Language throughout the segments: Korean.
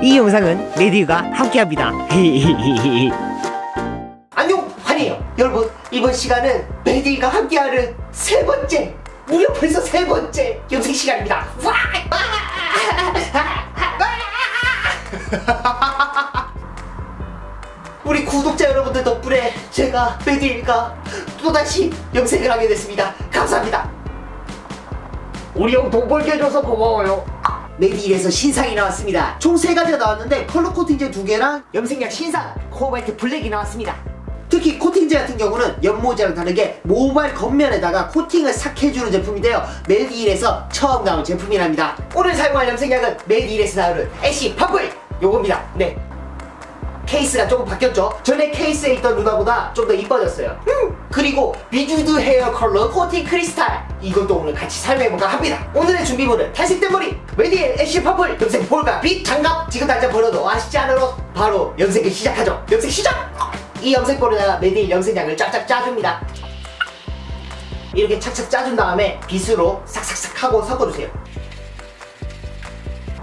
이 영상은 메디가 함께합니다. 안녕 환희요. 여러분 이번 시간은 메디가 함께하는 세 번째 무려 벌써 세 번째 염색 시간입니다. 와! 우리 구독자 여러분들 덕분에 제가 메디가 또다시 염색을 하게 됐습니다. 감사합니다. 우리 형 돈 벌게 해줘서 고마워요 메디일에서 신상이 나왔습니다. 총 세 가지가 나왔는데 컬러 코팅제 두 개랑 염색약 신상 코발트 블랙이 나왔습니다. 특히 코팅제 같은 경우는 연모제랑 다르게 모발 겉면에다가 코팅을 싹 해주는 제품인데요 메디일에서 처음 나온 제품이랍니다. 오늘 사용할 염색약은 메디일에서 나오는 애쉬 퍼플. 요겁니다. 네 케이스가 조금 바뀌었죠? 전에 케이스에 있던 루나보다 좀 더 이뻐졌어요. 음, 그리고 비주드 헤어 컬러 코팅 크리스탈. 이것도 오늘 같이 사용해볼까 합니다. 오늘의 준비물은 탈색된 머리 메디의 애쉬 퍼플 염색 볼과 빛 장갑. 지금 당장 버려도 아시지 않으러 바로 염색을 시작하죠. 염색 시작! 이 염색볼에다가 메디의 염색약을 쫙쫙 짜줍니다. 이렇게 착착 짜준 다음에 빗으로 싹싹싹 하고 섞어주세요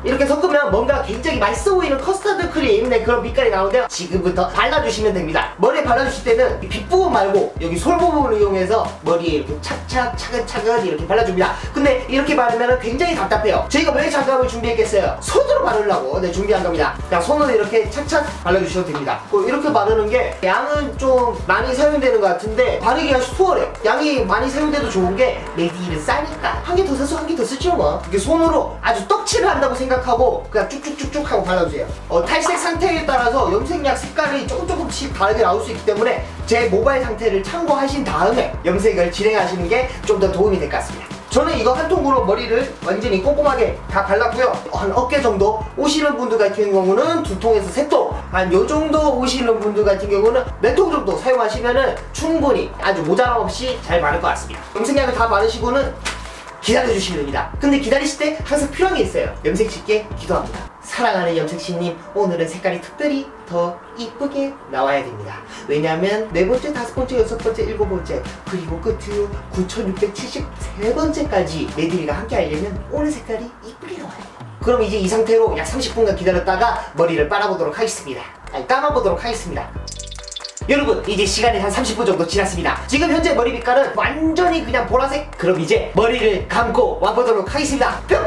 이렇게 섞으면 뭔가 굉장히 맛있어 보이는 커스터드 크림의 그런 빛깔이 나오는데요. 지금부터 발라주시면 됩니다. 머리에 발라주실 때는 이 빗부분 말고 여기 솔 부분을 이용해서 머리에 이렇게 착착 차근차근 이렇게 발라줍니다. 근데 이렇게 바르면 굉장히 답답해요. 저희가 왜 장갑을 준비했겠어요? 손으로 바르려고 네, 준비한 겁니다. 그냥 손으로 이렇게 착착 발라주셔도 됩니다. 그 이렇게 바르는 게 양은 좀 많이 사용되는 것 같은데 바르기가 수월해요. 양이 많이 사용돼도 좋은 게 메디는 싸니까. 한 개 더 사서 한 개 더 쓰죠 뭐. 이렇게 손으로 아주 떡칠을 한다고 생각 하고 그냥 쭉쭉쭉쭉 하고 발라주세요. 어, 탈색 상태에 따라서 염색약 색깔이 조금 조금씩 다르게 나올 수 있기 때문에 제 모발 상태를 참고하신 다음에 염색을 진행하시는 게 좀 더 도움이 될 것 같습니다. 저는 이거 한 통으로 머리를 완전히 꼼꼼하게 다 발랐고요. 한 어깨 정도 오시는 분들 같은 경우는 두 통에서 세 통 한 요 정도 오시는 분들 같은 경우는 몇통 정도 사용하시면은 충분히 아주 모자람 없이 잘 바를 것 같습니다. 염색약을 다 바르시고는 기다려주시면 됩니다. 근데 기다리실 때 항상 필요한 게 있어요. 염색씨께 기도합니다. 사랑하는 염색씨님, 오늘은 색깔이 특별히 더 이쁘게 나와야 됩니다. 왜냐하면 네 번째, 다섯 번째, 여섯 번째, 일곱 번째, 그리고 끝으로 9673번째까지 메디리가 함께 하려면 오늘 색깔이 이쁘게 나와야 돼요. 그럼 이제 이 상태로 약 30분간 기다렸다가 머리를 빨아보도록 하겠습니다. 아니, 감아보도록 하겠습니다. 여러분 이제 시간이 한 30분 정도 지났습니다. 지금 현재 머리 빛깔은 완전히 그냥 보라색? 그럼 이제 머리를 감고 와보도록 하겠습니다. 뿅!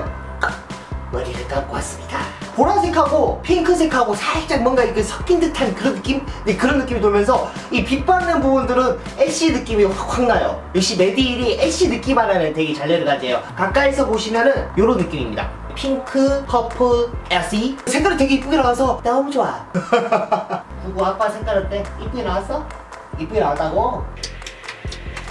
머리를 감고 왔습니다. 보라색하고 핑크색하고 살짝 뭔가 이렇게 섞인 듯한 그런 느낌? 네, 그런 느낌이 돌면서 이 빛받는 부분들은 애쉬 느낌이 확 확 나요. 역시 메디일이 애쉬 느낌 하나는 되게 잘 내려가져요. 가까이서 보시면은 이런 느낌입니다. 핑크, 퍼플, 애쉬 색깔이 되게 이쁘게 나와서 너무 좋아 누구 아빠 색깔 어때? 이쁘게 나왔어? 이쁘게 나왔다고?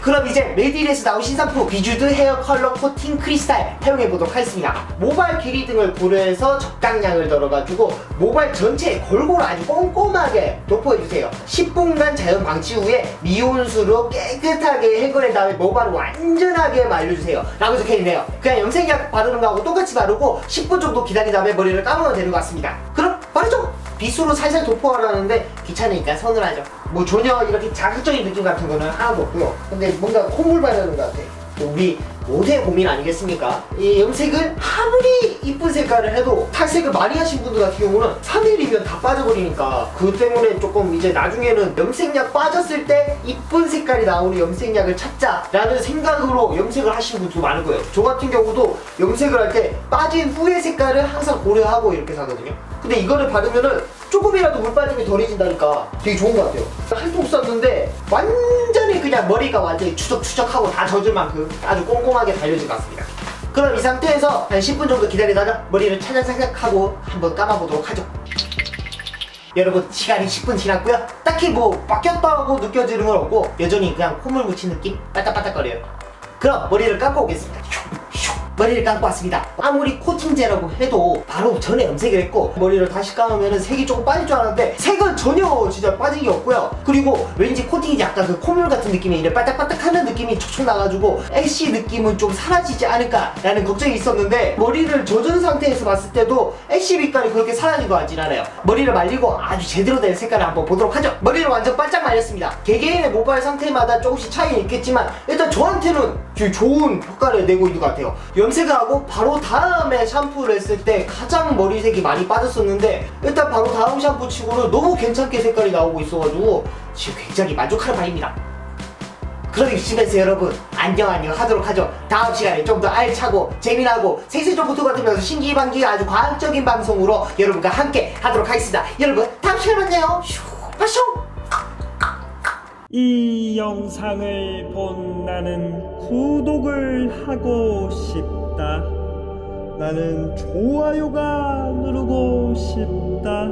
그럼 이제 메디일에서 나온 신상품 비주드 헤어 컬러 코팅 크리스탈 사용해보도록 하겠습니다 모발 길이 등을 고려해서 적당량을 덜어가지고 모발 전체에 골고루 아주 꼼꼼하게 도포해주세요 10분간 자연 방치 후에 미온수로 깨끗하게 해결한 다음에 모발을 완전하게 말려주세요 라고 적혀있네요 그냥 염색약 바르는 거하고 똑같이 바르고 10분 정도 기다린 다음에 머리를 감으면 되는 것 같습니다 그럼 빗으로 살살 도포하라는데 귀찮으니까 손을 하죠. 뭐 전혀 이렇게 자극적인 느낌 같은 거는 하나도 없고요. 근데 뭔가 콧물 바르는 것 같아. 우리 모두의 고민 아니겠습니까? 이 염색을 아무리 이쁜 색깔을 해도 탈색을 많이 하신 분들 같은 경우는 3일이면 다 빠져버리니까 그 때문에 조금 이제 나중에는 염색약 빠졌을 때 이쁜 색깔이 나오는 염색약을 찾자라는 생각으로 염색을 하시는 분도 많을 거예요. 저 같은 경우도 염색을 할 때 빠진 후의 색깔을 항상 고려하고 이렇게 사거든요 근데 이거를 바르면은 조금이라도 물 빠짐이 덜해진다니까. 되게 좋은 것 같아요. 한통 썼는데 완전히 그냥 머리가 완전히 추적추적하고 다 젖을 만큼 아주 꼼꼼하게 달려진 것 같습니다. 그럼 이 상태에서 한 10분 정도 기다리다가 머리를 차작차작하고 한번 감아보도록 하죠. 여러분 시간이 10분 지났고요. 딱히 뭐 바뀌었다고 느껴지는 건 없고 여전히 그냥 콧물 묻힌 느낌? 빠딱빠딱거려요. 그럼 머리를 감고 오겠습니다 머리를 감고 왔습니다. 아무리 코팅제라고 해도 바로 전에 염색을 했고 머리를 다시 감으면 색이 조금 빠질 줄 알았는데 색은 전혀 진짜 빠진 게 없고요. 그리고 왠지 코팅이 약간 그 콧물 같은 느낌이 이래 빠딱빠딱하는 느낌이 촉촉 나가지고 애쉬 느낌은 좀 사라지지 않을까 라는 걱정이 있었는데 머리를 젖은 상태에서 봤을 때도 애쉬 빛깔이 그렇게 사라진 것 같진 않아요. 머리를 말리고 아주 제대로 된 색깔을 한번 보도록 하죠. 머리를 완전 반짝 말렸습니다. 개개인의 모발 상태마다 조금씩 차이는 있겠지만 일단 저한테는 지금 좋은 효과를 내고 있는 것 같아요. 염색을 하고 바로 다음에 샴푸를 했을 때 가장 머리색이 많이 빠졌었는데 일단 바로 다음 샴푸 치고는 너무 괜찮게 색깔이 나오고 있어가지고 지금 굉장히 만족하는 바입니다. 그럼 이쯤에서 여러분 안녕 안녕 하도록 하죠. 다음 시간에 좀 더 알차고 재미나고 세세조부터 같으면서 신기반기 아주 과학적인 방송으로 여러분과 함께 하도록 하겠습니다. 여러분 다음 시간에 만나요. 슈 빠쇼. 이 영상을 본 나는 구독을 하고 싶다. 나는 좋아요가 누르고 싶다.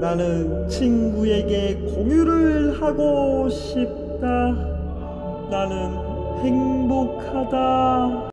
나는 친구에게 공유를 하고 싶다. 나는 행복하다.